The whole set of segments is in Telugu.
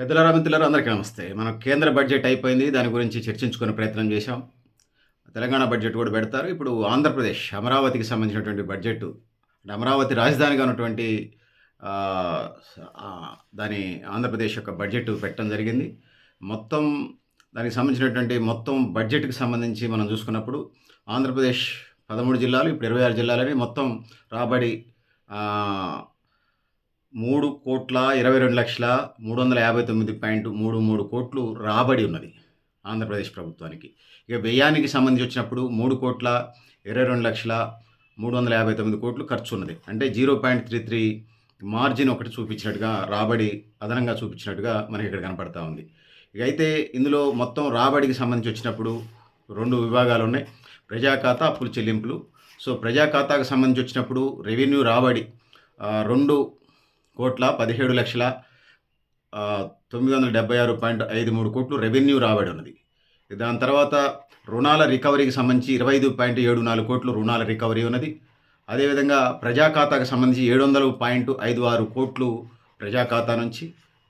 పెద్దలారా మిత్రులారా అందరికీ నమస్తే. మన కేంద్ర బడ్జెట్ అయిపోయింది. దాని గురించి చర్చించుకునే ప్రయత్నం చేశాం. తెలంగాణ బడ్జెట్ కూడా పెడతారు. ఇప్పుడు ఆంధ్రప్రదేశ్ అమరావతికి సంబంధించినటువంటి బడ్జెట్ అంటే అమరావతి రాజధానిగా ఉన్నటువంటి దాని ఆంధ్రప్రదేశ్ యొక్క బడ్జెట్ పెట్టడం జరిగింది. మొత్తం దానికి సంబంధించినటువంటి మొత్తం బడ్జెట్కి సంబంధించి మనం చూసుకున్నప్పుడు ఆంధ్రప్రదేశ్ పదమూడు జిల్లాలు ఇప్పుడు ఇరవై ఆరు జిల్లాలని మొత్తం రాబడి మూడు కోట్ల ఇరవై రెండు లక్షల మూడు వందల యాభై తొమ్మిది పాయింట్ మూడు మూడు కోట్లు రాబడి ఉన్నది ఆంధ్రప్రదేశ్ ప్రభుత్వానికి. ఇక వ్యయానికి సంబంధించి వచ్చినప్పుడు మూడు కోట్ల ఇరవై రెండు లక్షల మూడు వందల యాభై తొమ్మిది కోట్లు ఖర్చు ఉన్నది. అంటే zero point three three margin ఒకటి చూపించినట్టుగా రాబడి అదనంగా చూపించినట్టుగా మనకి ఇక్కడ కనపడతా ఉంది. ఇక అయితే ఇందులో మొత్తం రాబడికి సంబంధించి వచ్చినప్పుడు రెండు విభాగాలు ఉన్నాయి. ప్రజా ఖాతా అప్పులు చెల్లింపులు. సో ప్రజా ఖాతాకు సంబంధించి వచ్చినప్పుడు రెవెన్యూ రాబడి రెండు కోట్ల పదిహేడు లక్షల తొమ్మిది వందల డెబ్బై ఆరు పాయింట్ ఐదు మూడు కోట్లు రెవెన్యూ రాబడి ఉన్నది. దాని తర్వాత రుణాల రికవరీకి సంబంధించి ఇరవై ఐదు పాయింట్ ఏడు నాలుగు కోట్లు రుణాల రికవరీ ఉన్నది. అదేవిధంగా ప్రజా ఖాతాకు సంబంధించి ఏడు వందల పాయింట్ ఐదు ఆరు కోట్లు ప్రజా ఖాతా నుంచి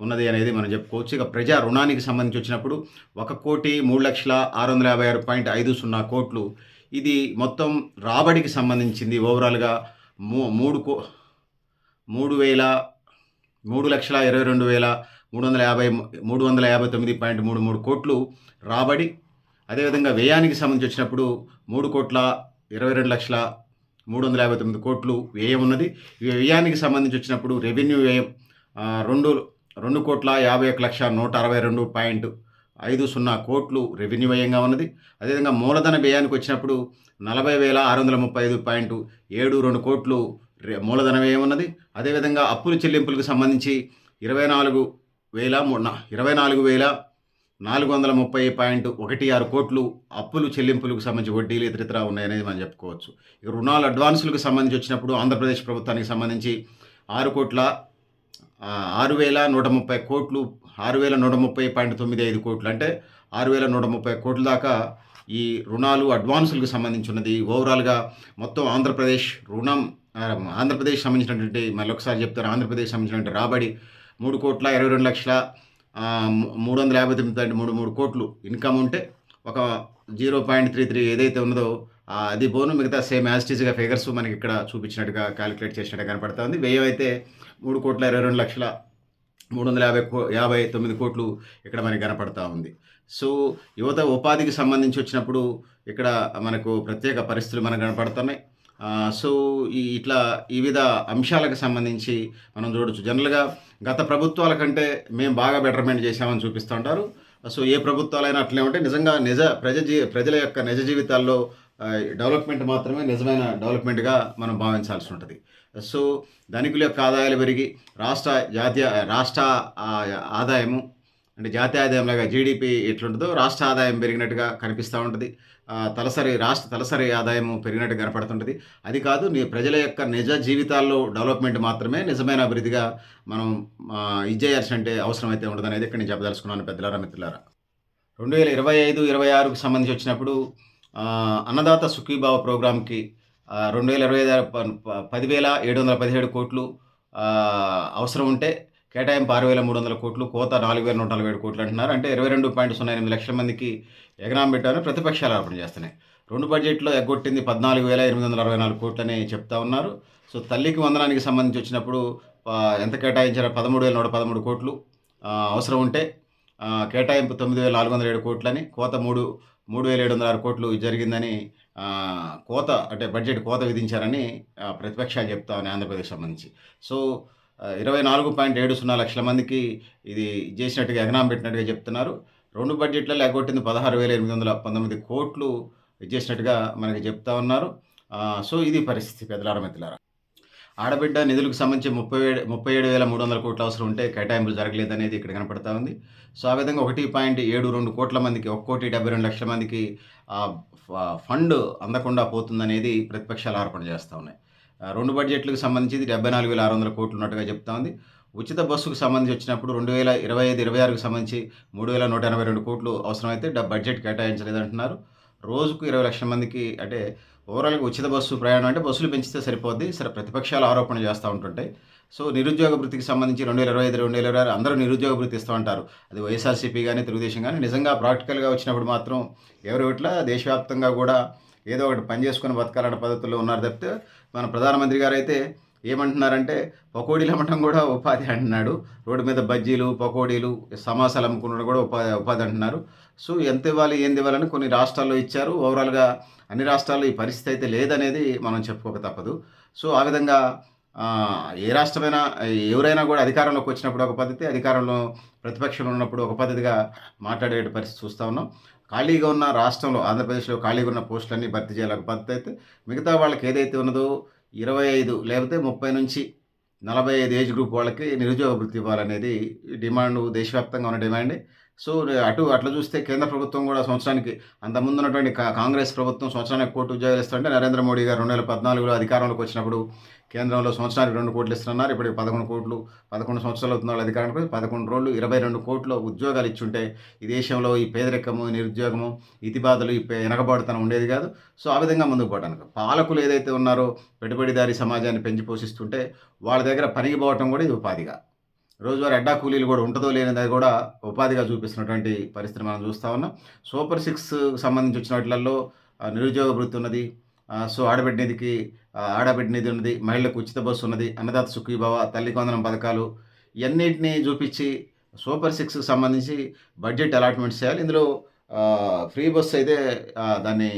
ఉన్నది అనేది మనం చెప్పుకోవచ్చు. ఇక ప్రజా రుణానికి సంబంధించి వచ్చినప్పుడు ఒక కోటి మూడు లక్షల ఆరు వందల యాభై ఆరు పాయింట్ ఐదు సున్నా కోట్లు. ఇది మొత్తం రాబడికి సంబంధించింది. ఓవరాల్గా మూ మూడు కో మూడు వేల మూడు లక్షల ఇరవై రెండు వేల మూడు వందల యాభై మూడు వందల యాభై తొమ్మిది పాయింట్ మూడు మూడు కోట్లు రాబడి. అదేవిధంగా వ్యయానికి సంబంధించి వచ్చినప్పుడు మూడు కోట్ల ఇరవై రెండు లక్షల మూడు వందల యాభై తొమ్మిది కోట్లు వ్యయం ఉన్నది. ఈ వ్యయానికి సంబంధించి వచ్చినప్పుడు రెవెన్యూ వ్యయం రెండు రెండు కోట్ల యాభై ఒక లక్ష నూట అరవై రెండు పాయింట్ ఐదు సున్నా కోట్లు రెవెన్యూ వ్యయంగా ఉన్నది. అదేవిధంగా మూలధన వ్యయానికి వచ్చినప్పుడు నలభై వేల ఆరు వందల ముప్పై ఐదు పాయింట్ ఏడు రెండు కోట్లు మూలధన వ్యయం ఉన్నది అదేవిధంగా అప్పుల చెల్లింపులకు సంబంధించి ఇరవై నాలుగు వేల ఇరవై నాలుగు వేల నాలుగు వందల ముప్పై పాయింట్ ఒకటి ఆరు కోట్లు అప్పులు చెల్లింపులకు సంబంధించి వడ్డీలు ఇతరితర ఉన్నాయనేది మనం చెప్పుకోవచ్చు. ఇక రుణాలు అడ్వాన్సులకు సంబంధించి వచ్చినప్పుడు ఆంధ్రప్రదేశ్ ప్రభుత్వానికి సంబంధించి ఆరు కోట్ల ఆరు వేల నూట ముప్పై కోట్లు ఆరు వేల నూట ముప్పై పాయింట్ తొమ్మిది ఐదు కోట్లు అంటే ఆరు వేల నూట ముప్పై కోట్ల దాకా ఈ రుణాలు అడ్వాన్సులకు సంబంధించి ఉన్నది. ఓవరాల్గా మొత్తం ఆంధ్రప్రదేశ్ రుణం ఆంధ్రప్రదేశ్ సంబంధించినటువంటి మళ్ళీ ఒకసారి చెప్తారు ఆంధ్రప్రదేశ్ సంబంధించినటువంటి రాబడి మూడు కోట్ల ఇరవై రెండు లక్షల మూడు వందల యాభై తొమ్మిది అంటే మూడు మూడు కోట్లు ఇన్కమ్ ఉంటే ఒక జీరో పాయింట్ త్రీ త్రీ ఏదైతే ఉన్నదో అది బోను మిగతా సేమ్ యాస్టీస్గా ఫిగర్స్ మనకి ఇక్కడ చూపించినట్టుగా క్యాలిక్యులేట్ చేసినట్టుగా కనపడతా ఉంది వ్యయం అయితే మూడు కోట్ల ఇరవై రెండు లక్షల మూడు వందల యాభై కో యాభై తొమ్మిది కోట్లు ఇక్కడ మనకి కనపడతా ఉంది సో యువత ఉపాధికి సంబంధించి వచ్చినప్పుడు ఇక్కడ మనకు ప్రత్యేక పరిస్థితులు మనకు కనపడుతున్నాయి. సో ఈ ఇట్లా వివిధ అంశాలకు సంబంధించి మనం చూడొచ్చు. జనరల్గా గత ప్రభుత్వాల కంటే మేము బాగా బెటర్మెంట్ చేశామని చూపిస్తూ ఉంటారు. సో ఏ ప్రభుత్వాలైనా అట్లే ఉంటే నిజంగా నిజ ప్రజ జీ ప్రజల యొక్క నిజ జీవితాల్లో డెవలప్మెంట్ మాత్రమే నిజమైన డెవలప్మెంట్గా మనం భావించాల్సి ఉంటుంది. సో ధనికుల యొక్క ఆదాయాలు పెరిగి రాష్ట్ర జాతీయ రాష్ట్ర ఆదాయము అంటే జాతీయ ఆదాయం లాగా జీడిపి ఎట్లుంటుందో రాష్ట్ర ఆదాయం పెరిగినట్టుగా కనిపిస్తూ ఉంటుంది. తలసరి రాష్ట్ర తలసరి ఆదాయం పెరిగినట్టు కనపడుతుంటుంది. అది కాదు నీ ప్రజల యొక్క నిజ జీవితాల్లో డెవలప్మెంట్ మాత్రమే నిజమైన అభివృద్ధిగా మనం ఇచ్చేయాల్సి ఇది అంటే అవసరం అయితే ఉండదు అనేది ఇక్కడ నేను చెప్పదలుచుకున్నాను పెద్దలారా మిత్రులారా. రెండు వేల ఇరవై ఐదు ఇరవై ఆరుకు సంబంధించి వచ్చినప్పుడు అన్నదాత సుఖీభావ ప్రోగ్రామ్కి రెండు వేల ఇరవై ఐదు పదివేల ఏడు వందల పదిహేడు కోట్లు అవసరం ఉంటే కేటాయింపు ఆరు వేల మూడు వందల కోట్లు కోత నాలుగు వేల నూట నలభై ఏడు కోట్లు అంటున్నారు. అంటే ఇరవై రెండు పాయింట్ సున్నా ఎనిమిది లక్షల మందికి ఎగనాం పెట్టారని ప్రతిపక్షాలు ఆరోపణ చేస్తున్నాయి. రెండు బడ్జెట్లో ఎగ్గొట్టింది పద్నాలుగు వేల ఎనిమిది వందల అరవై నాలుగు కోట్లని చెప్తా ఉన్నారు. సో తల్లికి వందనానికి సంబంధించి వచ్చినప్పుడు ఎంత కేటాయించారో పదమూడు వేల నూట పదమూడు కోట్లు అవసరం ఉంటే కేటాయింపు తొమ్మిది వేల నాలుగు వందల ఏడు కోట్లని కోత మూడు మూడు వేల ఏడు వందల ఆరు కోట్లు జరిగిందని కోత అంటే బడ్జెట్ కోత విధించారని ప్రతిపక్షాలు చెప్తా ఉన్నాయి ఆంధ్రప్రదేశ్ సంబంధించి. సో ఇరవై నాలుగు పాయింట్ ఏడు సున్నా లక్షల మందికి ఇది చేసినట్టుగా ఎగనాం పెట్టినట్టుగా చెప్తున్నారు. రెండు బడ్జెట్లలో ఎగ్గొట్టింది పదహారు వేల ఎనిమిది వందల పంతొమ్మిది కోట్లు చేసినట్టుగా మనకి చెప్తా ఉన్నారు. సో ఇది పరిస్థితి పెద్దలార మిత్రులారా. ఆడబిడ్డ నిధులకు సంబంధించి ముప్పై ఏడు ముప్పై ఏడు వేల మూడు వందల కోట్ల అవసరం ఉంటే కేటాయింపులు జరగలేదు అనేది ఇక్కడ కనపడతా ఉంది. సో ఆ విధంగా ఒకటి పాయింట్ ఏడు రెండు కోట్ల మందికి ఒక కోటి డెబ్బై రెండు లక్షల మందికి ఫండ్ అందకుండా పోతుందనేది ప్రతిపక్షాలు ఆరోపణ చేస్తూ ఉన్నాయి. రెండు బడ్జెట్లకు సంబంధించి డెబ్బై నాలుగు వేల ఆరు వందల కోట్లు ఉన్నట్టుగా చెప్తా ఉంది. ఉచిత బస్సుకు సంబంధించి వచ్చినప్పుడు రెండు వేల ఇరవై ఐదు ఇరవై ఆరుకు సంబంధించి మూడు వేల నూట ఎనభై రెండు కోట్లు అవసరమైతే డ- బడ్జెట్ కేటాయించలేదంటున్నారు. రోజుకు ఇరవై లక్షల మందికి అంటే ఓవరాల్గా ఉచిత బస్సు ప్రయాణం అంటే బస్సులు పెంచితే సరిపోద్ది. సరే ప్రతిపక్షాలు ఆరోపణ చేస్తూ ఉంటుంటాయి. సో నిరుద్యోగ వృత్తికి సంబంధించి రెండు వేల ఇరవై ఐదు రెండు వేల ఇరవై ఆరు అందరూ నిరుద్యోగ వృత్తి ఇస్తూ ఉంటారు. అది వైఎస్ఆర్సీపీ కానీ తెలుగుదేశం కానీ నిజంగా ప్రాక్టికల్గా వచ్చినప్పుడు మాత్రం ఎవరు ఇట్లా దేశవ్యాప్తంగా కూడా ఏదో ఒకటి పని చేసుకుని బతకాలన్న పద్ధతుల్లో ఉన్నారు తప్పితే మన ప్రధానమంత్రి గారు అయితే ఏమంటున్నారంటే పకోడీలు అమ్మటం కూడా ఉపాధి అంటున్నాడు. రోడ్డు మీద బజ్జీలు పకోడీలు సమాసాలు అమ్ముకున్నది కూడా ఉపాధి ఉపాధి అంటున్నారు. సో ఎంత ఇవ్వాలి ఏంది ఇవ్వాలని కొన్ని రాష్ట్రాల్లో ఇచ్చారు. ఓవరాల్గా అన్ని రాష్ట్రాల్లో ఈ పరిస్థితి అయితే లేదనేది మనం చెప్పుకోక తప్పదు. సో ఆ విధంగా ఏ రాష్ట్రమైనా ఎవరైనా కూడా అధికారంలోకి వచ్చినప్పుడు ఒక పద్ధతి అధికారంలో ప్రతిపక్షంలో ఉన్నప్పుడు ఒక పద్ధతిగా మాట్లాడే పరిస్థితి చూస్తూ ఉన్నాం. ఖాళీగా ఉన్న రాష్ట్రంలో ఆంధ్రప్రదేశ్లో ఖాళీగా ఉన్న పోస్టులన్నీ భర్తీ చేయాలని పద్ధతి అయితే మిగతా వాళ్ళకి ఏదైతే ఉన్నదో ఇరవై ఐదు లేకపోతే ముప్పై నుంచి నలభై ఐదు ఏజ్ గ్రూప్ వాళ్ళకి నిరుద్యోగ వృత్తి ఇవ్వాలనేది డిమాండ్ దేశవ్యాప్తంగా ఉన్న డిమాండ్. సో అటు అట్లా చూస్తే కేంద్ర ప్రభుత్వం కూడా సంవత్సరానికి అంతకుముందు ఉన్నటువంటి కాంగ్రెస్ ప్రభుత్వం సంవత్సరానికి కోటి ఉద్యోగాలు ఇస్తుంటే నరేంద్ర మోడీ గారు రెండు వేల పద్నాలుగులో అధికారంలోకి వచ్చినప్పుడు కేంద్రంలో సంవత్సరానికి రెండు కోట్లు ఇస్తున్నారు ఇప్పటికి పదకొండు కోట్లు పదకొండు సంవత్సరాలు అవుతున్న వాళ్ళు అధికారానికి పదకొండు రోజులు ఇరవై రెండు కోట్ల ఉద్యోగాలు ఇచ్చుంటే ఈ దేశంలో ఈ పేదరికము నిరుద్యోగము ఇతిబాధలు ఈ వెనకబాటుతనం ఉండేది కాదు. సో ఆ విధంగా ముందుకు పోవడానికి పాలకులు ఏదైతే ఉన్నారో పెట్టుబడిదారీ సమాజాన్ని పెంచి పోషిస్తుంటే వాళ్ళ దగ్గర పనికి పోవటం కూడా ఇది ఉపాధిగా. రోజువారీ అడ్డా కూలీలు కూడా ఉంటుందో లేనిది కూడా ఉపాధిగా చూపిస్తున్నటువంటి పరిస్థితి మనం చూస్తూ ఉన్నాం. సూపర్ సిక్స్ సంబంధించి వచ్చిన వాటిలలో నిరుద్యోగ వృత్తి ఉన్నది సో ఆడబిడ్డ నిధికి ఆడబిడ్డ నిధి ఉన్నది మహిళలకు ఉచిత బస్సు ఉన్నది అన్నదాత సుఖీభావ తల్లి కొందనం పథకాలు ఇవన్నిటిని చూపించి సూపర్ సిక్స్కి సంబంధించి బడ్జెట్ అలాట్మెంట్స్ చేయాలి. ఇందులో ఫ్రీ బస్సు అయితే దాన్ని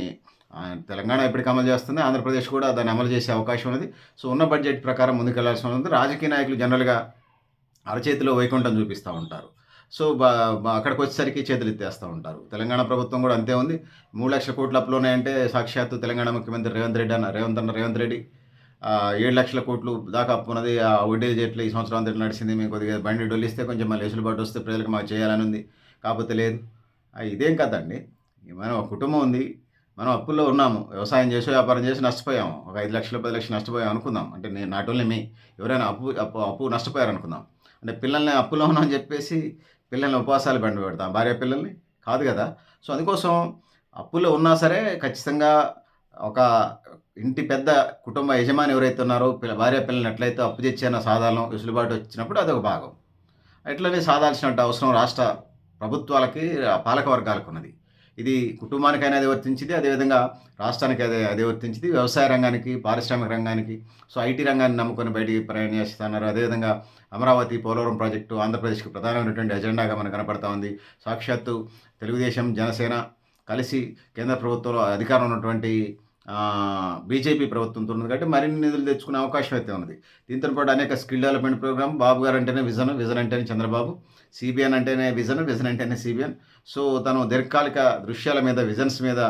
తెలంగాణ ఎప్పటికి అమలు చేస్తుంది ఆంధ్రప్రదేశ్ కూడా దాన్ని అమలు చేసే అవకాశం ఉన్నది. సో ఉన్న బడ్జెట్ ప్రకారం ముందుకెళ్ళాల్సి ఉంది రాజకీయ నాయకులు జనరల్గా అరచేతిలో వైకుంఠం చూపిస్తూ ఉంటారు. సో బా అక్కడికి వచ్చేసరికి చేతులు ఎత్తేస్తూ ఉంటారు. తెలంగాణ ప్రభుత్వం కూడా అంతే ఉంది. మూడు లక్షల కోట్ల అప్పులోనే అంటే సాక్షాత్తు తెలంగాణ ముఖ్యమంత్రి రేవంత్ రెడ్డి అన్న రేవంత్ అన్న రేవంత్ రెడ్డి. ఏడు లక్షల కోట్లు దాకా అప్పు ఉన్నది. ఆ వడ్డీలు చెట్లు ఈ సంవత్సరం అంతా నడిచింది. మేము కొద్దిగా బండి డొల్లిస్తే కొంచెం మళ్ళీ వెసులుబాటు వస్తే ప్రజలకు మాకు చేయాలని ఉంది కాకపోతే లేదు. ఇదేం కదండి మనం ఒక కుటుంబం ఉంది. మనం అప్పుల్లో ఉన్నాము. వ్యవసాయం చేసి వ్యాపారం చేసి నష్టపోయాము. ఒక ఐదు లక్షలు పది లక్షలు నష్టపోయాం అనుకుందాం. అంటే నేను నాట్ ఓన్లీ మీ ఎవరైనా అప్పు అప్పు అప్పు నష్టపోయారు అనుకుందాం అంటే పిల్లల్ని అప్పులో ఉన్నామని చెప్పేసి పిల్లల్ని ఉపవాసాలు బండి పెడతాం భార్య పిల్లల్ని? కాదు కదా. సో అందుకోసం అప్పులో ఉన్నా సరే ఖచ్చితంగా ఒక ఇంటి పెద్ద కుటుంబ యజమాని ఎవరైతే ఉన్నారో పిల్ల భార్య పిల్లల్ని ఎట్లయితే అప్పు తెచ్చిన సాధారణం వెసులుబాటు వచ్చినప్పుడు అదొక భాగం. అట్లనే సాధాల్సినట్టు అవసరం రాష్ట్ర ప్రభుత్వాలకి పాలక వర్గాలకు ఉన్నది ఇది కుటుంబానికైనా అది వర్తించింది అదేవిధంగా రాష్ట్రానికి అదే అదే వర్తించింది. వ్యవసాయ రంగానికి పారిశ్రామిక రంగానికి సో ఐటీ రంగాన్ని నమ్ముకొని బయటికి ప్రయాణిస్తున్నారు. అదేవిధంగా అమరావతి పోలవరం ప్రాజెక్టు ఆంధ్రప్రదేశ్కి ప్రధానమైనటువంటి ఎజెండాగా మనకు కనపడతా ఉంది. సాక్షాత్తు తెలుగుదేశం జనసేన కలిసి కేంద్ర ప్రభుత్వంలో అధికారం ఉన్నటువంటి బీజేపీ ప్రభుత్వంతో ఉంది కాబట్టి మరిన్ని నిధులు తెచ్చుకునే అవకాశం అయితే ఉన్నది. దీంతో పాటు అనేక స్కిల్ డెవలప్మెంట్ ప్రోగ్రామ్ బాబు గారు అంటేనే విజన్ విజన్ అంటేనే చంద్రబాబు. సిబిఎన్ అంటేనే విజన్ విజన్ అంటేనే సిబిఎన్. సో తను దీర్ఘకాలిక దృశ్యాల మీద విజన్స్ మీద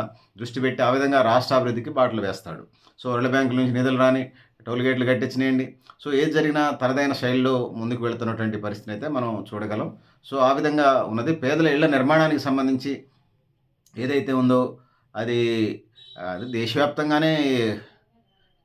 దృష్టి పెట్టి ఆ విధంగా రాష్ట్ర అభివృద్ధికి బాటలు వేస్తాడు. సో వరల్డ్ బ్యాంకుల నుంచి నిధులు రాని టోల్ గేట్లు కట్టించినాయండి. సో ఏది జరిగినా తనదైన శైలిలో ముందుకు వెళుతున్నటువంటి పరిస్థితిని అయితే మనం చూడగలం. సో ఆ విధంగా ఉన్నది. పేదల ఇళ్ళ నిర్మాణానికి సంబంధించి ఏదైతే ఉందో అది అది దేశవ్యాప్తంగానే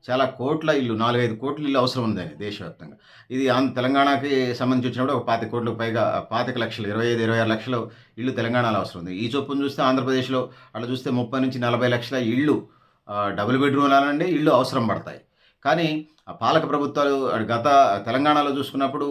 చాలా కోట్ల ఇల్లు నాలుగైదు కోట్ల ఇల్లు అవసరం ఉందని దేశవ్యాప్తంగా. ఇది ఆంధ్ర తెలంగాణకి సంబంధించి వచ్చినప్పుడు ఒక పాతిక కోట్లకు పైగా పాతిక లక్షలు ఇరవై ఐదు ఇరవై ఆరు లక్షలు ఇల్లు తెలంగాణలో అవసరం ఉంది. ఈ చొప్పున చూస్తే ఆంధ్రప్రదేశ్లో అలా చూస్తే ముప్పై నుంచి నలభై లక్షల ఇళ్ళు డబుల్ బెడ్రూమ్ అనండి ఇళ్ళు అవసరం పడతాయి. కానీ పాలక ప్రభుత్వాలు గత తెలంగాణలో చూసుకున్నప్పుడు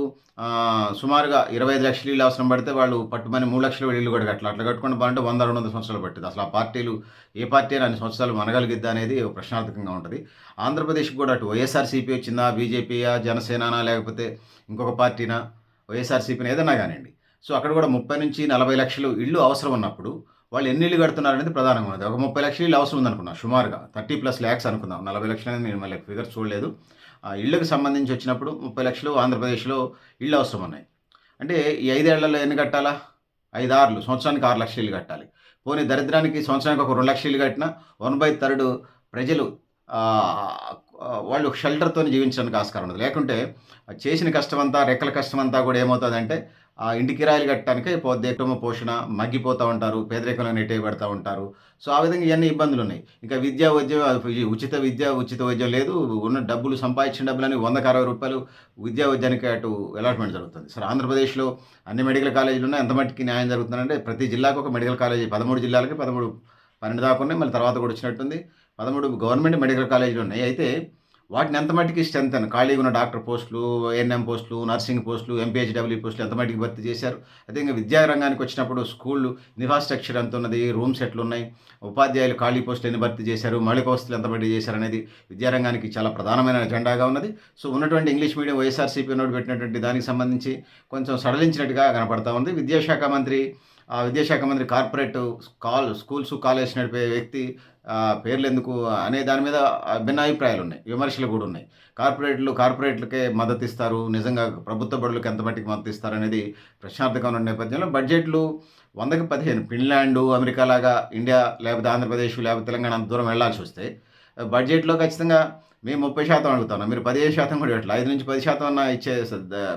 సుమారుగా ఇరవై ఐదు లక్షలు ఇల్లు అవసరం పడితే వాళ్ళు పట్టుమని మూడు లక్షలు ఇల్లు కూడా కట్టాలి. అట్లా కట్టుకుంటే బాగుంటే వంద రెండు వందల సంవత్సరాలు పట్టింది. అసలు ఆ పార్టీలు ఏ పార్టీ అని అన్ని సంవత్సరాలు మనగలిగిద్దా అనేది ఒక ప్రశ్నార్థకంగా ఉంటుంది. ఆంధ్రప్రదేశ్కి కూడా అటు వైఎస్ఆర్సీపీ వచ్చిందా బీజేపీయా జనసేననా లేకపోతే ఇంకొక పార్టీనా? వైఎస్ఆర్సీపీని ఏదైనా కానివ్వండి. సో అక్కడ కూడా ముప్పై నుంచి నలభై లక్షలు ఇళ్ళు అవసరం ఉన్నప్పుడు వాళ్ళు ఎన్ని ఇల్లు కడుతున్నారు అనేది ప్రధానంగా ఉన్నది. ఒక ముప్పై లక్షలు ఇల్లు అవసరం ఉందనుకున్నాను సుమారుగా థర్టీ ప్లస్ ల్యాక్స్ అనుకుందాం. నలభై లక్షలు అనేది నేను మళ్ళీ ఫిగర్ చూడలేదు. ఆ సంబంధించి వచ్చినప్పుడు ముప్పై లక్షలు ఆంధ్రప్రదేశ్లో ఇళ్ళు అవసరం ఉన్నాయి. అంటే ఈ ఐదేళ్ళలో ఎన్ని కట్టాలా? ఐదు ఆరులు సంవత్సరానికి ఆరు లక్షలు ఇల్లు కట్టాలి. పోనీ దరిద్రానికి సంవత్సరానికి ఒక రెండు లక్షలు ఇల్లు కట్టినా వన్ బై థర్డ్ ప్రజలు వాళ్ళు షెల్టర్తో జీవించడానికి ఆస్కారం ఉండదు. లేకుంటే చేసిన కష్టమంతా రెక్కల కష్టమంతా కూడా ఏమవుతుందంటే ఇంటి కిరాయిలు కట్టడానికే పోతే కుటుంబ పోషణ మగ్గిపోతూ ఉంటారు పేదరికంలో నెట్టేయబడతా ఉంటారు. సో ఆ విధంగా ఇవన్నీ ఇబ్బందులు ఉన్నాయి ఇంకా విద్యా వైద్యం ఈ ఉచిత విద్య ఉచిత వైద్యం లేదు. ఉన్న డబ్బులు సంపాదించిన డబ్బులని వందకు అరవై రూపాయలు విద్యా వైద్యానికి అటు అలాట్మెంట్ జరుగుతుంది. సార్ ఆంధ్రప్రదేశ్లో అన్ని మెడికల్ కాలేజీలు ఉన్నాయి. ఎంత మట్టికి న్యాయం జరుగుతుందంటే ప్రతి జిల్లాకు ఒక మెడికల్ కాలేజీ పదమూడు జిల్లాలకి పదమూడు పన్నెండు దాకా ఉన్నాయి. మళ్ళీ తర్వాత కూడా వచ్చినట్టుంది. పదమూడు గవర్నమెంట్ మెడికల్ కాలేజీలు ఉన్నాయి. అయితే వాటిని ఎంత మట్టికి స్ట్రెంత్ అని ఖాళీగా ఉన్న డాక్టర్ పోస్టులు ఎన్ఎం పోస్టులు నర్సింగ్ పోస్టులు ఎంపీహెచ్డబ్ల్యూ పోస్టులు ఎంత మట్టికి భర్తీ చేశారు? అదే ఇంకా విద్యారంగానికి వచ్చినప్పుడు స్కూళ్ళు ఇన్ఫ్రాస్ట్రక్చర్ ఎంత ఉన్నది? రూమ్ సెట్లు ఉన్నాయి. ఉపాధ్యాయులు ఖాళీ పోస్టులు ఎన్ని భర్తీ చేశారు? మౌలిక వస్తువులు ఎంత భర్తీ చేశారు అనేది విద్యారంగానికి చాలా ప్రధానమైన ఎజెండాగా ఉన్నది. సో ఉన్నటువంటి ఇంగ్లీష్ మీడియం వైఎస్ఆర్సీపీ నోటు పెట్టినటువంటి దానికి సంబంధించి కొంచెం సడలించినట్టుగా కనపడతా ఉంది విద్యాశాఖ మంత్రి విద్యాశాఖ మంత్రి కార్పొరేట్ కాల్ స్కూల్స్ కాలేజ్ నడిపే వ్యక్తి పేర్లు ఎందుకు అనే దాని మీద భిన్న అభిప్రాయాలు ఉన్నాయి విమర్శలు కూడా ఉన్నాయి. కార్పొరేట్లు కార్పొరేట్లకే మద్దతు ఇస్తారు నిజంగా ప్రభుత్వ బడులకు ఎంత మట్టికి మద్దతు ఇస్తారు అనేది ప్రశ్నార్థకంగా ఉన్న నేపథ్యంలో బడ్జెట్లు వందకి పదిహేను ఫిన్లాండ్ అమెరికా లాగా ఇండియా లేకపోతే ఆంధ్రప్రదేశ్ లేకపోతే తెలంగాణ అంత దూరం వెళ్ళాల్సి వస్తే బడ్జెట్లో ఖచ్చితంగా మేము ముప్పై శాతం అడుగుతున్నాం మీరు పదిహేను శాతం కూడా ఇవ్వట్లేదు ఐదు నుంచి పది శాతం అన్న ఇచ్చే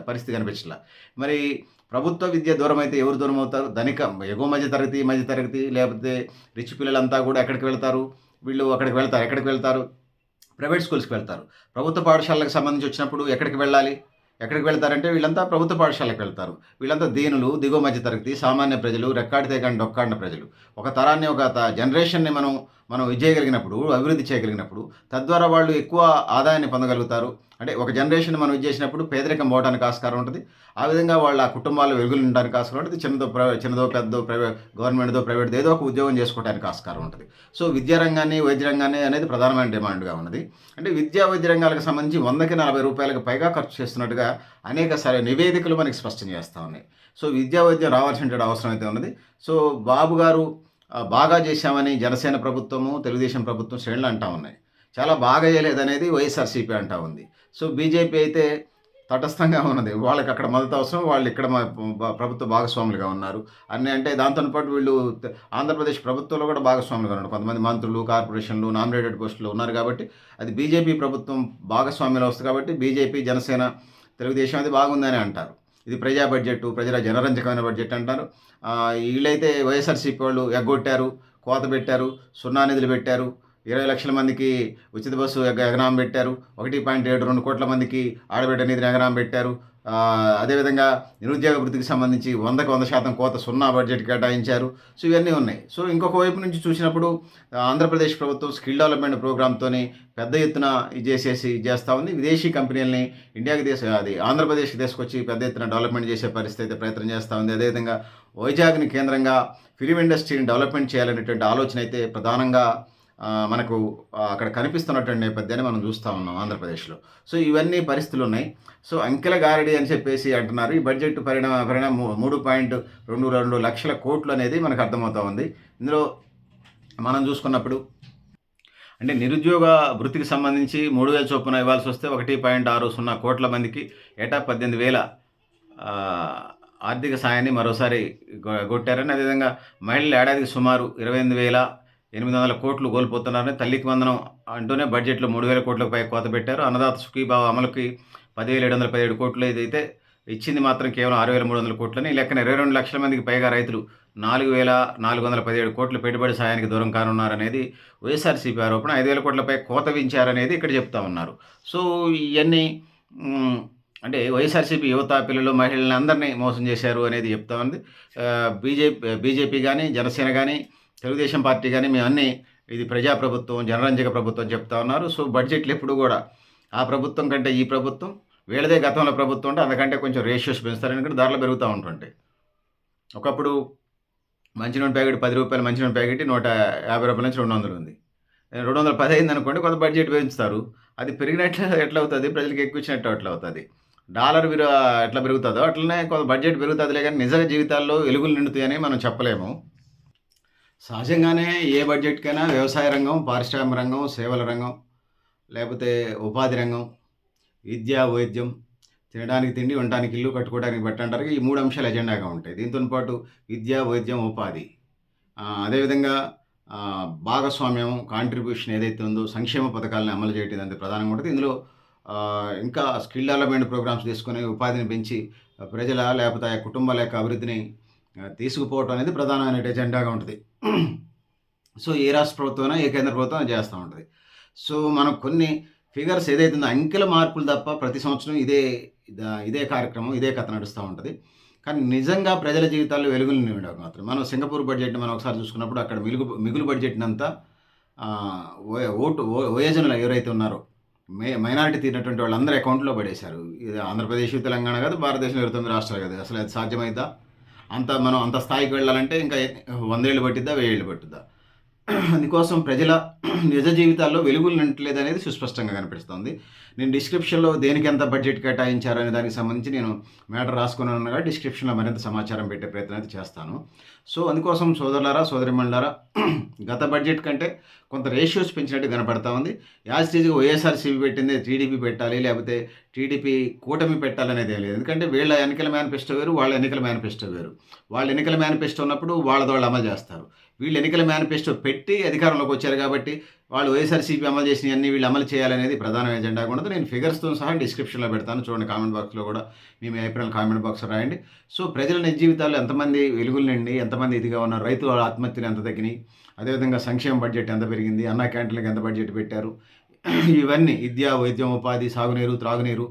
పరిస్థితి కనిపించట్లా. మరి ప్రభుత్వ విద్య దూరం అయితే ఎవరు దూరం అవుతారు ధనిక. ఎగువ మధ్య తరగతి మధ్య తరగతి లేకపోతే రిచ్ పిల్లలంతా కూడా ఎక్కడికి వెళ్తారు? వీళ్ళు అక్కడికి వెళ్తారు ఎక్కడికి వెళ్తారు? ప్రైవేట్ స్కూల్స్కి వెళ్తారు. ప్రభుత్వ పాఠశాలకు సంబంధించి వచ్చినప్పుడు ఎక్కడికి వెళ్ళాలి? ఎక్కడికి వెళ్తారంటే వీళ్ళంతా ప్రభుత్వ పాఠశాలకు వెళ్తారు. వీళ్ళంతా దీనులు దిగువ మధ్య తరగతి సామాన్య ప్రజలు రెక్కాడితే కానీ డొక్కాడిన ప్రజలు. ఒక తరాన్ని ఒక జనరేషన్ని మనం మనం చేయగలిగినప్పుడు అభివృద్ధి చేయగలిగినప్పుడు తద్వారా వాళ్ళు ఎక్కువ ఆదాయాన్ని పొందగలుగుతారు. అంటే ఒక జనరేషన్ మనం ఇది చేసినప్పుడు పేదరికం పోవడానికి ఆస్కారం ఉంటుంది. ఆ విధంగా వాళ్ళ కుటుంబాలు వెలుగులు ఉండడానికి ఆస్కారం ఉంటుంది. చిన్నదో చిన్నదో పెద్దదో ప్రైవేట్ గవర్నమెంట్దో ప్రైవేట్ ఏదో ఒక ఉద్యోగం చేసుకోవడానికి ఆస్కారం ఉంటుంది. సో విద్యారంగాన్ని వైద్య రంగాన్ని అనేది ప్రధానమైన డిమాండ్గా ఉన్నది. అంటే విద్యా వైద్య రంగాలకు సంబంధించి వందకి నలభై రూపాయలకు పైగా ఖర్చు చేస్తున్నట్టుగా అనేక సరే నివేదికలు మనకి స్పష్టం చేస్తూ ఉన్నాయి. సో విద్యా వైద్యం రావాల్సిన అవసరం అయితే ఉన్నది. సో బాబు గారు బాగా చేశామని జనసేన ప్రభుత్వము తెలుగుదేశం ప్రభుత్వం శ్రేణులు అంటా ఉన్నాయి. చాలా బాగా చేయలేదనేది వైఎస్ఆర్సీపీ అంటా ఉంది. సో బీజేపీ అయితే తటస్థంగా ఉన్నది. వాళ్ళకి అక్కడ మద్దతు అవసరం వాళ్ళు ఇక్కడ మా- ప్రభుత్వ భాగస్వాములుగా ఉన్నారు. అన్నీ అంటే దాంతో పాటు వీళ్ళు ఆంధ్రప్రదేశ్ ప్రభుత్వంలో కూడా భాగస్వాములుగా ఉన్నారు. కొంతమంది మంత్రులు కార్పొరేషన్లు నామినేటెడ్ పోస్టులు ఉన్నారు కాబట్టి అది బీజేపీ ప్రభుత్వం భాగస్వామ్యంలో వస్తుంది కాబట్టి బీజేపీ జనసేన తెలుగుదేశం అది బాగుందని అంటారు. ఇది ప్రజా బడ్జెట్ ప్రజల జనరంజకమైన బడ్జెట్ అంటారు. వీళ్ళైతే వైఎస్ఆర్సీపీ వాళ్ళు ఎగ్గొట్టారు కోత పెట్టారు సున్నా నిధులు పెట్టారు. ఇరవై లక్షల మందికి ఉచిత బస్సు ఎగనామం పెట్టారు. ఒకటి పాయింట్ ఏడు రెండు కోట్ల మందికి ఆడబిడ్డ నిధిని ఎగనామం పెట్టారు. అదేవిధంగా నిరుద్యోగ వృత్తికి సంబంధించి వందకు వంద శాతం కోత సున్నా బడ్జెట్ కేటాయించారు. సో ఇవన్నీ ఉన్నాయి. సో ఇంకొక వైపు నుంచి చూసినప్పుడు ఆంధ్రప్రదేశ్ ప్రభుత్వం స్కిల్ డెవలప్మెంట్ ప్రోగ్రామ్తోని పెద్ద ఎత్తున ఇది చేసేసి ఇది చేస్తూ ఉంది. విదేశీ కంపెనీలని ఇండియాకి దేశ అది ఆంధ్రప్రదేశ్కి తీసుకొచ్చి పెద్ద ఎత్తున డెవలప్మెంట్ చేసే పరిస్థితి అయితే ప్రయత్నం చేస్తూ ఉంది. అదేవిధంగా వైజాగ్ని కేంద్రంగా ఫిలిం ఇండస్ట్రీని డెవలప్మెంట్ చేయాలనేటువంటి ఆలోచన అయితే ప్రధానంగా మనకు అక్కడ కనిపిస్తున్నటువంటి నేపథ్యాన్ని మనం చూస్తూ ఉన్నాం ఆంధ్రప్రదేశ్లో. సో ఇవన్నీ పరిస్థితులు ఉన్నాయి సో అంకెల గారడి అని చెప్పేసి అంటున్నారు. ఈ బడ్జెట్ పరిణామ పరిణామ మూడు పాయింట్ రెండు రెండు లక్షల కోట్లు అనేది మనకు అర్థమవుతా ఉంది. ఇందులో మనం చూసుకున్నప్పుడు అంటే నిరుద్యోగ వృత్తికి సంబంధించి మూడు వేల చొప్పున ఇవ్వాల్సి వస్తే ఒకటి పాయింట్ ఆరు సున్నా కోట్ల మందికి ఏటా పద్దెనిమిది వేల ఆర్థిక సాయాన్ని మరోసారి గొ- కొట్టారని అదేవిధంగా మహిళలు ఏడాదికి సుమారు ఇరవై ఎనిమిది వేల ఎనిమిది వందల కోట్లు కోల్పోతున్నారని తల్లికి వందనం అంటూనే బడ్జెట్లో మూడు వేల కోట్లకు పై కోత పెట్టారు. అన్నదాత సుఖీభావ అమలుకి పదివేల ఏడు వందల పదిహేడు కోట్లు ఏదైతే ఇచ్చింది మాత్రం కేవలం ఆరు వేల మూడు వందల కోట్లని లెక్కన ఇరవై రెండు లక్షల మందికి పైగా రైతులు నాలుగు వేల నాలుగు వందల పదిహేడు కోట్లు పెట్టుబడి సాయానికి దూరం కానున్నారనేది వైఎస్ఆర్సీపీ ఆరోపణ. ఐదు వేల కోట్లపై కోత వించారనేది ఇక్కడ చెప్తా ఉన్నారు. సో ఇవన్నీ అంటే వైఎస్ఆర్సీపీ యువత పిల్లలు మహిళలను అందరినీ మోసం చేశారు అనేది చెప్తా ఉంది. బీజేపీ బీజేపీ కానీ జనసేన కానీ తెలుగుదేశం పార్టీ కానీ మేము అన్నీ ఇది ప్రజాప్రభుత్వం జనరంజక ప్రభుత్వం చెప్తా ఉన్నారు. సో బడ్జెట్లు ఎప్పుడు కూడా ఆ ప్రభుత్వం కంటే ఈ ప్రభుత్వం వీళ్ళదే గతంలో ప్రభుత్వం ఉంటే అందుకంటే కొంచెం రేషియోస్ పెంచుతారు ఎందుకంటే ధరలు పెరుగుతూ ఉంటుంటాయి ఒకప్పుడు మంచినూనె ప్యాకెట్ పది రూపాయలు మంచినూనె ప్యాకెట్ నూట యాభై రూపాయల నుంచి రెండు వందలు ఉంది. రెండు వందల పది అయింది అనుకోండి కొంత బడ్జెట్ పెంచుతారు. అది పెరిగినట్లు ఎట్లా అవుతుంది? ప్రజలకు ఎక్కువ ఇచ్చినట్టు ఎట్లా అవుతుంది. డాలర్ విలువ ఎట్లా పెరుగుతుందో అట్లనే కొంత బడ్జెట్ పెరుగుతుందిలే కానీ నిజ జీవితాల్లో వెలుగులు నిండుతాయని మనం చెప్పలేము. సహజంగానే ఏ బడ్జెట్కైనా వ్యవసాయ రంగం పారిశ్రామిక రంగం సేవల రంగం లేకపోతే ఉపాధి రంగం విద్య వైద్యం తినడానికి తిండి ఉండడానికి ఇల్లు కట్టుకోవడానికి బట్ట అంటారు ఈ మూడు అంశాలు ఎజెండాగా ఉంటాయి. దీంతో పాటు విద్య వైద్యం ఉపాధి. అదేవిధంగా భాగస్వామ్యం కాంట్రిబ్యూషన్ ఏదైతే ఉందో సంక్షేమ పథకాలను అమలు చేయడం అనేది ప్రధానంగా ఉంటుంది. ఇందులో ఇంకా స్కిల్ డెవలప్మెంట్ ప్రోగ్రామ్స్ తీసుకొని ఉపాధిని పెంచి ప్రజల లేకపోతే ఆ కుటుంబాల యొక్క అభివృద్ధిని తీసుకుపోవటం అనేది ప్రధానమైన ఎజెండాగా ఉంటుంది. సో ఏ రాష్ట్ర ప్రభుత్వం ఏ కేంద్ర ప్రభుత్వం చేస్తూ ఉంటుంది. సో మనం కొన్ని ఫిగర్స్ ఏదైతే అంకెల మార్పులు తప్ప ప్రతి సంవత్సరం ఇదే ఇదే కార్యక్రమం ఇదే కథ నడుస్తూ ఉంటుంది. కానీ నిజంగా ప్రజల జీవితాల్లో వెలుగులు నిండవు మాత్రం. మనం సింగపూర్ బడ్జెట్ని మనం ఒకసారి చూసుకున్నప్పుడు అక్కడ మిగులు మిగులు బడ్జెట్ని అంతా ఓటు ఓ- వయోజనులు ఎవరైతే ఉన్నారో మే మైనారిటీ తీరినటువంటి వాళ్ళందరూ అకౌంట్లో పడేశారు. ఇది ఆంధ్రప్రదేశ్ తెలంగాణ కాదు భారతదేశంలో ఇరవై తొమ్మిది రాష్ట్రాలు కాదు. అసలు అది సాధ్యమైందా? అంత మనం అంత స్థాయికి వెళ్ళాలంటే ఇంకా వందేళ్ళు పట్టిద్దా వెయ్యేళ్ళు పట్టిద్దా? అందుకోసం ప్రజల నిజ జీవితాల్లో వెలుగులు నింటలేదు అనేది సుస్పష్టంగా కనిపిస్తుంది. నేను డిస్క్రిప్షన్లో దేనికి ఎంత బడ్జెట్ కేటాయించారు అనే దానికి సంబంధించి నేను మ్యాటర్ రాసుకుని ఉన్నగా డిస్క్రిప్షన్లో మరింత సమాచారం పెట్టే ప్రయత్నం అయితే చేస్తాను. సో అందుకోసం సోదరులారా సోదరిమండలారా గత బడ్జెట్ కంటే కొంత రేషియోస్ పెంచినట్టు కనపడతా ఉంది. యాజిటీజ్గా వైఎస్ఆర్సీపీ పెట్టింది టీడీపీ పెట్టాలి లేకపోతే టీడీపీ కూటమి పెట్టాలనేది లేదు. ఎందుకంటే వీళ్ళ ఎన్నికల మేనిఫెస్టో వేరు వాళ్ళ ఎన్నికల మేనిఫెస్టో వేరు. వాళ్ళ ఎన్నికల మేనిఫెస్టో ఉన్నప్పుడు వాళ్ళ వాళ్ళు అమలు చేస్తారు. వీళ్ళు ఎన్నికల మేనిఫెస్టో పెట్టి అధికారంలోకి వచ్చారు కాబట్టి వాళ్ళు వైఎస్ఆర్సీపీ అమలు చేసిన అన్ని వీళ్ళు అమలు చేయాలనేది ప్రధాన ఎజెండా ఉండదు నేను ఫిగర్స్తో సహా డిస్క్రిప్షన్లో పెడతాను. చూడండి కామెంట్ బాక్స్లో కూడా మీ మీ అభిప్రాయాలు కామెంట్ బాక్స్ రాయండి. సో ప్రజల నిజ జీవితాల్లో ఎంతమంది వెలుగులు నిండి ఎంతమంది ఇదిగా ఉన్నారు? రైతు ఆత్మహత్యలు ఎంత తగ్గినాయి? అదేవిధంగా సంక్షేమ బడ్జెట్ ఎంత పెరిగింది? అన్న క్యాంటీన్లకు ఎంత బడ్జెట్ పెట్టారు? ఇవన్నీ విద్య వైద్యం ఉపాధి సాగునీరు త్రాగునీరు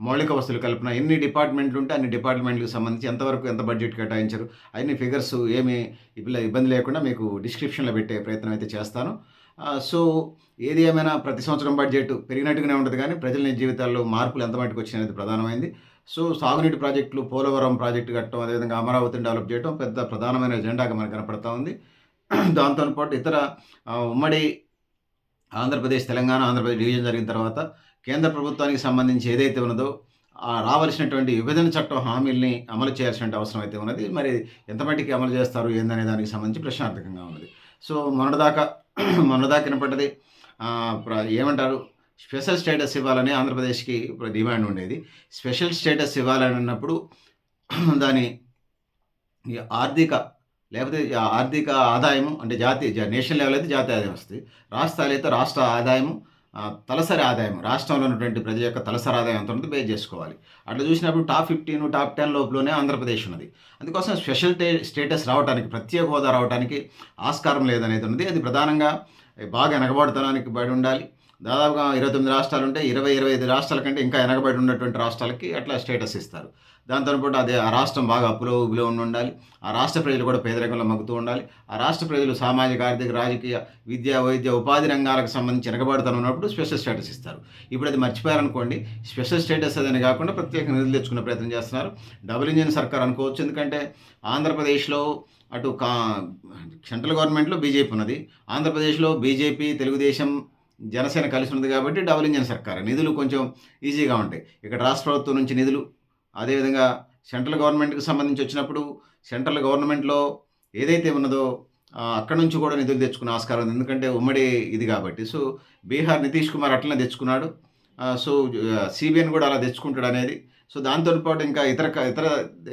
మౌలిక వసతుల కల్పన ఎన్ని డిపార్ట్మెంట్లు ఉంటే అన్ని డిపార్ట్మెంట్లకు సంబంధించి ఎంతవరకు ఎంత బడ్జెట్ కేటాయించారు? అన్ని ఫిగర్స్ ఏమి ఇబ్బంది ఇబ్బంది లేకుండా మీకు డిస్క్రిప్షన్లో పెట్టే ప్రయత్నం అయితే చేస్తాను. సో ఏది ఏమైనా ప్రతి సంవత్సరం బడ్జెట్ పెరిగినట్టుగానే ఉంటుంది కానీ ప్రజల నిజ జీవితాల్లో మార్పులు ఎంత మటుకు వచ్చినది ప్రధానమైంది. సో సాగునీటి ప్రాజెక్టులు పోలవరం ప్రాజెక్టు కట్టడం అదేవిధంగా అమరావతిని డెవలప్ చేయడం పెద్ద ప్రధానమైన ఎజెండాగా మనకు కనపడతా ఉంది. దాంతో పాటు ఇతర ఉమ్మడి ఆంధ్రప్రదేశ్ తెలంగాణ ఆంధ్రప్రదేశ్ డివిజన్ జరిగిన తర్వాత కేంద్ర ప్రభుత్వానికి సంబంధించి ఏదైతే ఉన్నదో రావలసినటువంటి రావాల్సినటువంటి విభజన చట్టం హామీల్ని అమలు చేయాల్సిన అవసరం అయితే ఉన్నది. మరి ఎంత మట్టికి అమలు చేస్తారు ఏందనే దానికి సంబంధించి ప్రశ్నార్థకంగా ఉన్నది. సో మొన్నటిదాకా మొన్నదాకా వినపడ్డది. ప్ర- ఏమంటారు? స్పెషల్ స్టేటస్ ఇవ్వాలని ఆంధ్రప్రదేశ్కి డిమాండ్ ఉండేది. స్పెషల్ స్టేటస్ ఇవ్వాలని అన్నప్పుడు దాని ఆర్థిక లేకపోతే ఆర్థిక ఆదాయము అంటే జాతీయ నేషనల్ లెవెల్ అయితే జాతీయ ఆదాయం వస్తుంది. రాష్ట్రాలు అయితే రాష్ట్ర ఆదాయము తలసరి ఆదాయం రాష్ట్రంలో ఉన్నటువంటి ప్రజల యొక్క తలసరి ఆదాయం ఎంత ఉంటుంది బేస్ చేసుకోవాలి. అట్లా చూసినప్పుడు టాప్ ఫిఫ్టీన్ టాప్ టెన్ లోపలనే ఆంధ్రప్రదేశ్ ఉన్నది. అందుకోసం స్పెషల్ స్టేటస్ రావడానికి ప్రత్యేక హోదా రావడానికి ఆస్కారం లేదనేది ఉన్నది. అది ప్రధానంగా బాగా వెనకబడతనానికి బడి ఉండాలి. దాదాపుగా ఇరవై తొమ్మిది రాష్ట్రాలు ఉంటే ఇరవై ఇరవై ఐదు రాష్ట్రాల కంటే ఇంకా వెనకబడి ఉన్నటువంటి రాష్ట్రాలకి అట్లా స్టేటస్ ఇస్తారు. దాంతోపాటు అదే ఆ రాష్ట్రం బాగా అప్పులో ఉబిలో ఉండి ఉండాలి ఆ రాష్ట్ర ప్రజలు కూడా పేదరికంలో మగ్గుతూ ఉండాలి. ఆ రాష్ట్ర ప్రజలు సామాజిక ఆర్థిక రాజకీయ విద్య వైద్య ఉపాధి రంగాలకు సంబంధించి వెనకబడతాను ఉన్నప్పుడు స్పెషల్ స్టేటస్ ఇస్తారు. ఇప్పుడు అది మర్చిపోయారనుకోండి స్పెషల్ స్టేటస్ అదని కాకుండా ప్రత్యేక నిధులు తెచ్చుకునే ప్రయత్నం చేస్తున్నారు. డబుల్ ఇంజిన్ సర్కార్ అనుకోవచ్చు. ఎందుకంటే ఆంధ్రప్రదేశ్లో అటు కా సెంట్రల్ గవర్నమెంట్లో బీజేపీ ఉన్నది. ఆంధ్రప్రదేశ్లో బీజేపీ తెలుగుదేశం జనసేన కలిసి ఉంది కాబట్టి డబుల్ ఇంజన్ సర్కార్. నిధులు కొంచెం ఈజీగా ఉంటాయి. ఇక్కడ రాష్ట్ర ప్రభుత్వం నుంచి నిధులు అదేవిధంగా సెంట్రల్ గవర్నమెంట్కి సంబంధించి వచ్చినప్పుడు సెంట్రల్ గవర్నమెంట్లో ఏదైతే ఉన్నదో అక్కడ నుంచి కూడా నిధులు తెచ్చుకునే ఆస్కారం ఉంది. ఎందుకంటే ఉమ్మడి ఇది కాబట్టి. సో బీహార్ నితీష్ కుమార్ అట్లనే తెచ్చుకున్నాడు. సో సిబిఎన్ కూడా అలా తెచ్చుకుంటాడు అనేది సో దాంతో పాటు ఇంకా ఇతర ఇతర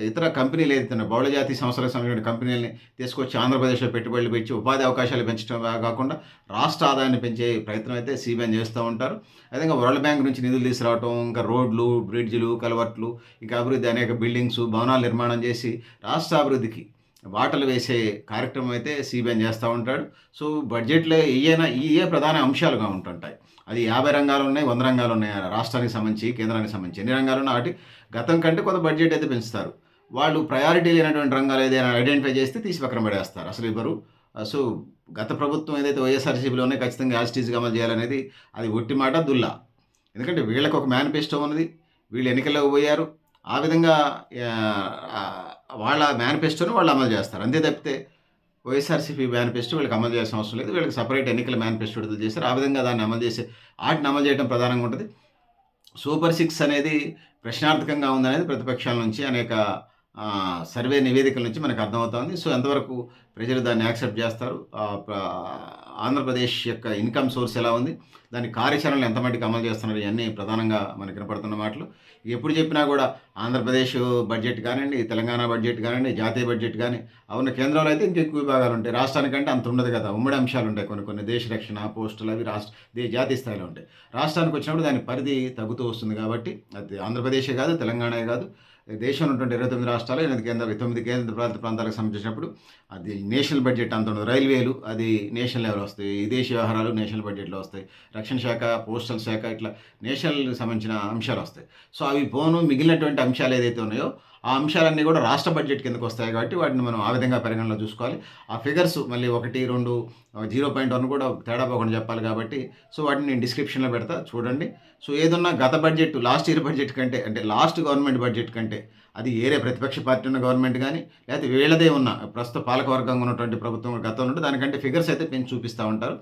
ఇతర కంపెనీలు ఏదైతే బహుళజాతి జాతి సంస్థలకు సంబంధించిన కంపెనీలని తీసుకొచ్చి ఆంధ్రప్రదేశ్లో పెట్టుబడులు పెంచి ఉపాధి అవకాశాలు పెంచడం కాకుండా రాష్ట్ర ఆదాయాన్ని పెంచే ప్రయత్నం అయితే సిబిఎన్ చేస్తూ ఉంటారు. అదేవిధంగా వరల్డ్ బ్యాంక్ నుంచి నిధులు తీసుకురావటం ఇంకా రోడ్లు బ్రిడ్జ్లు కలవట్లు ఇంకా అభివృద్ధి అనేక బిల్డింగ్స్ భవనాలు నిర్మాణం చేసి రాష్ట్ర అభివృద్ధికి వాటలు వేసే కార్యక్రమం అయితే సిబిఎన్ చేస్తూ ఉంటాడు. సో బడ్జెట్లో ఈయన ఇవే ప్రధాన అంశాలుగా ఉంటుంటాయి. అది యాభై రంగాలు ఉన్నాయి వంద రంగాలు ఉన్నాయి ఆ రాష్ట్రానికి సంబంధించి కేంద్రానికి సంబంధించి ఎన్ని రంగాలు ఉన్నాయి వాటి గతం కంటే కొంత బడ్జెట్ అయితే పెంచుతారు. వాళ్ళు ప్రయారిటీ లేనటువంటి రంగాలు ఏదైనా ఐడెంటిఫై చేస్తే తీసి పక్కన పడేస్తారు. అసలు ఇవ్వరు సో గత ప్రభుత్వం ఏదైతే వైఎస్ఆర్సీపీలోనే ఖచ్చితంగా యాజిటీజ్గా అమలు చేయాలనేది అది ఒట్టి మాట దుల్లా. ఎందుకంటే వీళ్ళకి ఒక మేనిఫెస్టో ఉన్నది. వీళ్ళు ఎన్నికల్లోకి పోయారు. ఆ విధంగా వాళ్ళ మేనిఫెస్టోని వాళ్ళు అమలు చేస్తారు. అంతే తప్పితే వైఎస్ఆర్సీపీ మేనిఫెస్టో వీళ్ళకి అమలు చేయాల్సిన అవసరం లేదు. వీళ్ళకి సపరేట్ ఎన్నికల మేనిఫెస్టో విడుదల చేశారు. ఆ విధంగా దాన్ని అమలు చేసే వాటిని అమలు చేయడం ప్రధానంగా ఉంటుంది. సూపర్ సిక్స్ అనేది ప్రశ్నార్థకంగా ఉందనేది ప్రతిపక్షాల నుంచి అనేక సర్వే నివేదికల నుంచి మనకు అర్థమవుతోంది సో ఎంతవరకు ప్రజలు దాన్ని యాక్సెప్ట్ చేస్తారు. ఆంధ్రప్రదేశ్ యొక్క ఇన్కమ్ సోర్స్ ఎలా ఉంది? దాని కార్యాచరణలు ఎంత మటుకు అమలు చేస్తున్నారు? ఇవన్నీ ప్రధానంగా మనకి వినపడుతున్న మాటలు. ఎప్పుడు చెప్పినా కూడా ఆంధ్రప్రదేశ్ బడ్జెట్ కానివ్వండి తెలంగాణ బడ్జెట్ కానివ్వండి జాతీయ బడ్జెట్ కానీ అవును కేంద్రంలో అయితే ఇంకెక్కువ విభాగాలు ఉంటాయి. రాష్ట్రానికంటే అంత ఉండదు కదా. ఉమ్మడి అంశాలు ఉంటాయి కొన్ని కొన్ని. దేశ రక్షణ పోస్టులు అవి రాష్ట్ర దే జాతీయ స్థాయిలో ఉంటాయి. రాష్ట్రానికి వచ్చినప్పుడు దాని పరిధి తగ్గుతూ వస్తుంది కాబట్టి అది ఆంధ్రప్రదేశే కాదు తెలంగాణే కాదు. దేశంలో ఉన్నటువంటి ఇరవై తొమ్మిది రాష్ట్రాలు ఎనిమిది కేంద్ర తొమ్మిది కేంద్ర ప్రాంత ప్రాంతాలకు సంబంధించినప్పుడు అది నేషనల్ బడ్జెట్ అంత ఉండదు. రైల్వేలు అది నేషనల్ లెవెల్ వస్తాయి. విదేశీ వ్యవహారాలు నేషనల్ బడ్జెట్లో వస్తాయి. రక్షణ శాఖ పోస్టల్ శాఖ ఇట్లా నేషనల్ సంబంధించిన అంశాలు వస్తాయి. సో అవి పోను మిగిలినటువంటి అంశాలు ఏదైతే ఉన్నాయో ఆ అంశాలన్నీ కూడా రాష్ట్ర బడ్జెట్ కిందకు వస్తాయి కాబట్టి వాటిని మనం ఆ విధంగా పరిగణలో చూసుకోవాలి. ఆ ఫిగర్స్ మళ్ళీ ఒకటి రెండు జీరో పాయింట్ వన్ కూడా తేడా పోకుండా చెప్పాలి కాబట్టి సో వాటిని నేను డిస్క్రిప్షన్లో పెడతా చూడండి. సో ఏదన్నా గత బడ్జెట్ లాస్ట్ ఇయర్ బడ్జెట్ కంటే అంటే లాస్ట్ గవర్నమెంట్ బడ్జెట్ కంటే అది ఏరే ప్రతిపక్ష పార్టీ ఉన్న గవర్నమెంట్ కానీ లేకపోతే వీళ్ళదే ఉన్న ప్రస్తుత పాలకవర్గంగా ఉన్నటువంటి ప్రభుత్వం గతంలో ఉంటే దానికంటే ఫిగర్స్ అయితే పెంచి చూపిస్తూ ఉంటారు.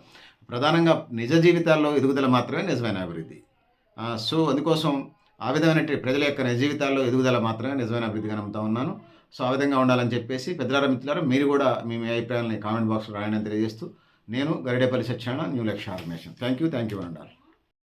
ప్రధానంగా నిజ జీవితాల్లో ఎదుగుదల మాత్రమే నిజమైన అభివృద్ధి. సో అందుకోసం ఆ విధమైనటువంటి ప్రజల యొక్క నిజ జీవితాల్లో ఎదుగుదల మాత్రమే నిజమైన అభివృద్ధిగా నమ్ముతా ఉన్నాను. సో ఆ విధంగా ఉండాలని చెప్పేసి పెద్దలారా మిత్రులారా మీరు కూడా మీ అభిప్రాయాలని కామెంట్ బాక్స్లో రాయని తెలియజేస్తూ నేను గరిడేపల్లి సత్యనారాయణ న్యూ లక్ష్య ఆర్మేషన్ థ్యాంక్ యూ థ్యాంక్ యూ అండాలి